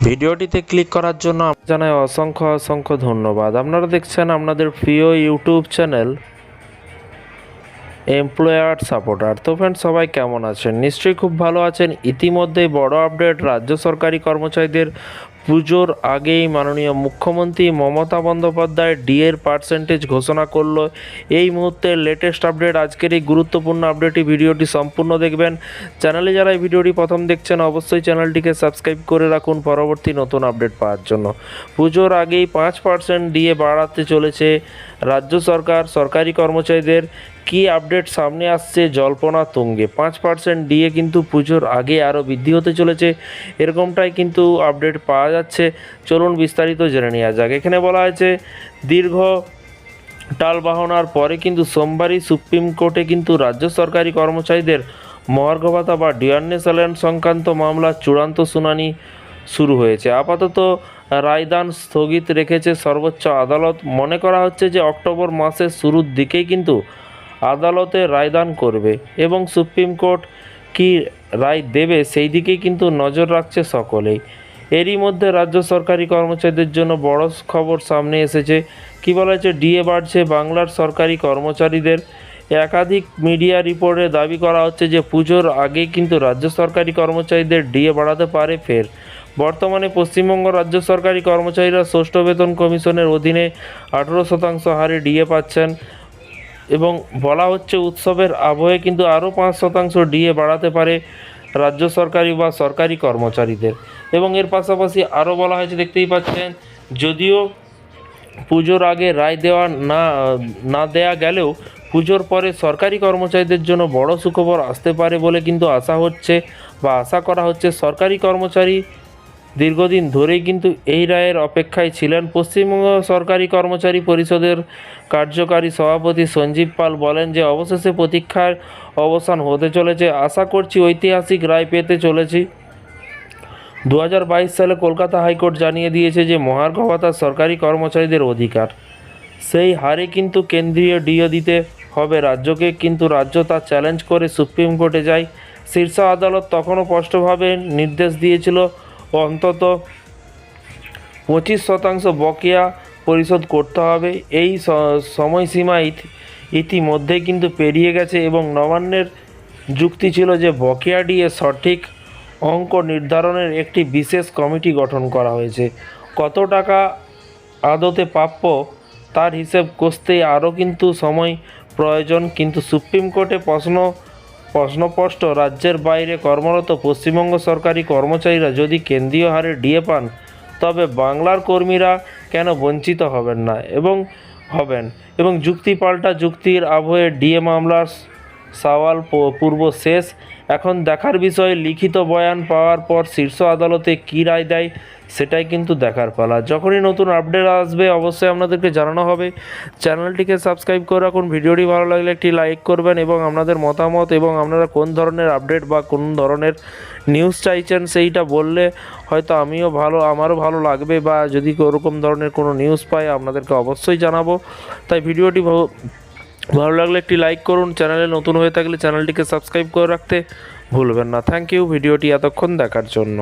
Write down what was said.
ভিডিওটিতে ক্লিক করার জন্য জানাই অসংখ্য অসংখ্য ধন্যবাদ। আপনারা দেখছেন আপনাদের প্রিয় ইউটিউব চ্যানেল এমপ্লয়ার সাপোর্টার তো ফ্রেন্ড সবাই কেমন আছেন? নিশ্চয়ই খুব ভালো আছেন। ইতিমধ্যেই বড় আপডেট রাজ্য সরকারি কর্মচারীদের পুজোর আগেই মাননীয় মুখ্যমন্ত্রী মমতা বন্দ্যোপাধ্যায় ডিএর পার্সেন্টেজ ঘোষণা করল। এই মুহূর্তে লেটেস্ট আপডেট আজকের এই গুরুত্বপূর্ণ আপডেটই ভিডিওটি সম্পূর্ণ দেখবেন। চ্যানেলে যারা এই ভিডিওটি প্রথম দেখছেন, অবশ্যই চ্যানেলটিকে সাবস্ক্রাইব করে রাখুন পরবর্তী নতুন আপডেট পাওয়ার জন্য। পুজোর আগেই পাঁচ পার্সেন্ট ডিএ বাড়াতে চলেছে রাজ্য সরকার, সরকারি কর্মচারীদের। কি আপডেট সামনে আসছে? জল্পনা তুঙ্গে। পাঁচ পার্সেন্ট ডিএ কিন্তু পুজোর আগে আরও বৃদ্ধি হতে চলেছে। এরকমটাই কিন্তু আপডেট পাওয়া যাচ্ছে। চলুন বিস্তারিত জেনে নেওয়া যাক। এখানে বলা হয়েছে, দীর্ঘ টালবাহনার পরে কিন্তু সোমবারই সুপ্রিম কোর্টে কিন্তু রাজ্য সরকারি কর্মচারীদের মহার্ঘ ভাতা বা ডিয়ারনেস অ্যালায়েন্স সংক্রান্ত মামলার চূড়ান্ত শুনানি শুরু হয়েছে। আপাতত রায়দান স্থগিত রেখেছে সর্বোচ্চ আদালত। মনে করা হচ্ছে যে অক্টোবর মাসের শুরুর দিকেই কিন্তু আদালতে রায়দান করবে এবং সুপ্রিম কোর্ট কি রায় দেবে সেই দিকেই কিন্তু নজর রাখছে সকলেই। এরই মধ্যে রাজ্য সরকারি কর্মচারীদের জন্য বড় খবর সামনে এসেছে। কি বলা হয়েছে? ডিএ বাড়ছে। বাংলার সরকারি কর্মচারীদের একাধিক মিডিয়া রিপোর্টে দাবি করা হচ্ছে যে পুজোর আগেই কিন্তু রাজ্য সরকারি কর্মচারীদের ডিএ বাড়াতে পারে ফের। বর্তমানে পশ্চিমবঙ্গ রাজ্য সরকারি কর্মচারীরা ষষ্ঠ বেতন কমিশনের অধীনে আঠেরো শতাংশ হারে ডিএ পাচ্ছেন। এবং বলা হচ্ছে উৎসবের আবহে কিন্তু আরও পাঁচ শতাংশ ডিএ বাড়াতে পারে রাজ্য সরকারি বা সরকারি কর্মচারীদের। এবং এর পাশাপাশি আরও বলা হয়েছে, দেখতেই পাচ্ছেন, যদিও পুজোর আগে রায় দেওয়া না না দেয়া গেলেও পুজোর পরে সরকারি কর্মচারীদের জন্য বড় সুখবর আসতে পারে বলে কিন্তু আশা হচ্ছে বা আশা করা হচ্ছে সরকারি কর্মচারী দীর্ঘদিন ধরেই কিন্তু এই রায়ের অপেক্ষায় ছিলেন পশ্চিমবঙ্গ সরকারি কর্মচারী পরিষদের কার্যকারী সভাপতি সঞ্জীব পাল বলেন যে, অবশেষে প্রতীক্ষার অবসান হতে চলেছে। আশা করছি ঐতিহাসিক রায় পেতে চলেছি। দু হাজার বাইশ সালে কলকাতা হাইকোর্ট জানিয়ে দিয়েছে যে, মহার্ঘ ভাতা সরকারি কর্মচারীদের অধিকার। সেই হারে কিন্তু কেন্দ্রীয় ডিও দিতে হবে রাজ্যকে, কিন্তু রাজ্য তা চ্যালেঞ্জ করে সুপ্রিম কোর্টে যায়। শীর্ষ আদালত তখনও স্পষ্টভাবে নির্দেশ দিয়েছিল অন্তত পঁচিশ শতাংশ বকেয়া পরিশোধ করতে হবে। এই সময়সীমা ইতিমধ্যে কিন্তু পেরিয়ে গেছে এবং নবান্নের যুক্তি ছিল যে বকেয়া দিয়ে সঠিক অঙ্ক নির্ধারণের একটি বিশেষ কমিটি গঠন করা হয়েছে। কত টাকা আদতে প্রাপ্য তার হিসেব কষতে আরও কিন্তু সময় প্রয়োজন। কিন্তু সুপ্রিম কোর্টে প্রশ্ন প্রশ্নস্পষ্ট রাজ্যের বাইরে কর্মরত পশ্চিমবঙ্গ সরকারি কর্মচারীরা যদি কেন্দ্রীয় হারে ডিএ পান, তবে বাংলার কর্মীরা কেন বঞ্চিত হবেন না এবং হবেন? এবং যুক্তি পাল্টা যুক্তির আবহে ডিএ মামলার সওয়াল পূর্ব শেষ। এখন দেখার বিষয়ে লিখিত বয়ান পাওয়ার পর শীর্ষ আদালতে কী রায় দেয়, সেটাই কিন্তু দেখার পালা। যখনই নতুন আপডেট আসবে, অবশ্যই আপনাদেরকে জানানো হবে। চ্যানেলটিকে সাবস্ক্রাইব করে রাখুন। ভিডিওটি ভালো লাগলে একটি লাইক করবেন এবং আপনাদের মতামত এবং আপনারা কোন ধরনের আপডেট বা কোন ধরনের নিউজ চাইছেন সেইটা বললে হয়তো আমিও ভালো, আমারও ভালো লাগবে বা যদি ওরকম ধরনের কোনো নিউজ পাই, আপনাদেরকে অবশ্যই জানাব। তাই ভিডিওটি ভালো লাগলে একটি লাইক করুন চ্যানেলে নতুন হয়ে থাকলে চ্যানেলটিকে সাবস্ক্রাইব করে রাখতে ভুলবেন না। থ্যাংক ইউ ভিডিওটি এতক্ষণ দেখার জন্য।